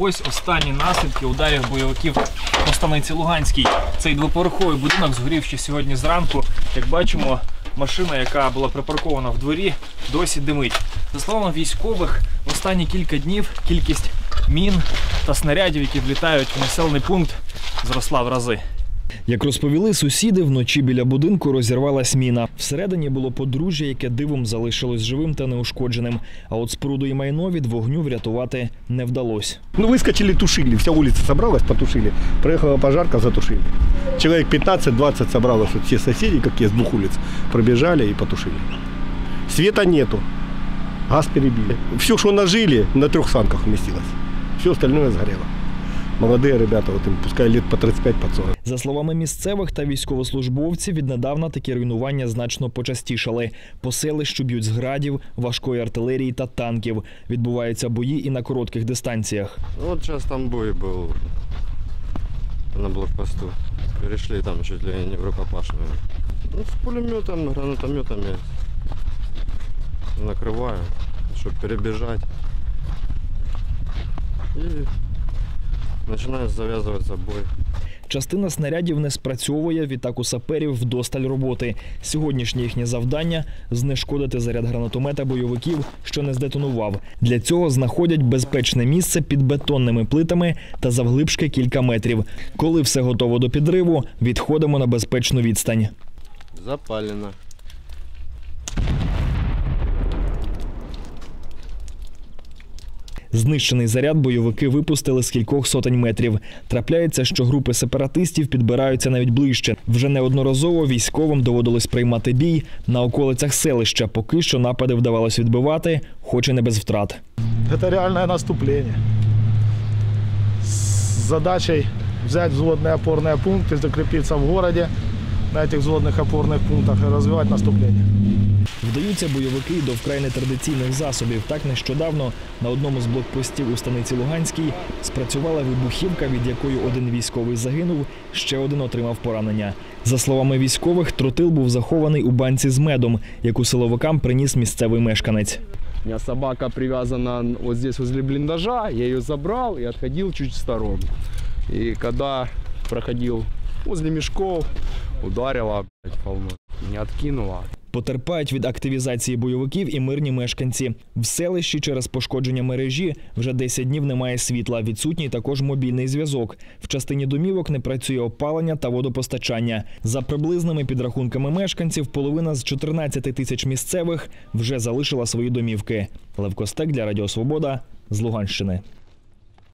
Ось останні наслідки ударів бойовиків по станиці Луганській. Цей двоповерховий будинок згорів ще сьогодні зранку. Як бачимо, машина, яка була припаркована в дворі, досі димить. За словами військових, в останні кілька днів кількість мін та снарядів, які влітають в населений пункт, зросла в рази. Як розповіли сусіди, вночі біля будинку розірвалась міна. Всередині було подружжя, яке дивом залишилось живим та неушкодженим. А от споруду і майно від вогню врятувати не вдалося. Ну, выскочили, тушили. Вся улица собралась, потушили. Проехала пожарка, затушили. Человек 15-20 собралось. Вот все соседи, как есть, с двух улиц, пробежали и потушили. Света нету. Газ перебили. Все, что нажили, на трех санках вместилось. Все остальное сгорело Молодые ребята, вот им пускай лет по 35, по 40. За словами місцевих та військовослужбовців, віднедавна такі руйнування значно почастішали. По селищу б'ють з градів, важкої артилерії та танків. Відбуваються бої і на коротких дистанціях. Ну, Вот сейчас там бой был на блокпосту. Перешли там чуть ли не в рукопашную. Ну, с пулеметом, гранатометами накрываю, чтобы перебежать. И начинает завязываться бой. Частина снарядів не спрацьовує, відтак у саперів вдосталь роботи. Сьогоднішнє їхнє завдання знешкодити заряд гранатомета бойовиків, що не здетонував. Для цього знаходять безпечне місце під бетонними плитами та завглибшки кілька метрів. Коли все готово до підриву, відходимо на безпечну відстань. Запалено. Знищений заряд бойовики випустили з кількох сотень метрів. Трапляється, що групи сепаратистів підбираються навіть ближче. Вже неодноразово військовим доводилось приймати бій на околицях селища. Поки що напади вдавалось відбивати, хоч і не без втрат. Это реальное наступление. С задачей взять взводные опорные пункты, закрепиться в городе на этих взводных опорных пунктах и развивать наступление. Вдаються бойовики й до вкрай нетрадиційних засобів. Так нещодавно на одному з блокпостів у станиці Луганській спрацювала вибухівка, від якої один військовий загинув, ще один отримав поранення. За словами військових, тротил був захований у банці з медом, яку силовикам приніс місцевий мешканець. У меня собака привязана вот здесь возле блиндажа, я ее забрал и отходил чуть в сторону. И когда проходил возле мешков, ударила блядь. Не откинула. Потерпають від активізації бойовиків і мирні мешканці. В селищі через пошкодження мережі вже 10 днів немає світла. Відсутній також мобільний зв'язок. В частині домівок не працює опалення та водопостачання. За приблизними підрахунками мешканців, половина з 14 тисяч місцевих вже залишила свої домівки. Левкостек для Радіо Свобода з Луганщини.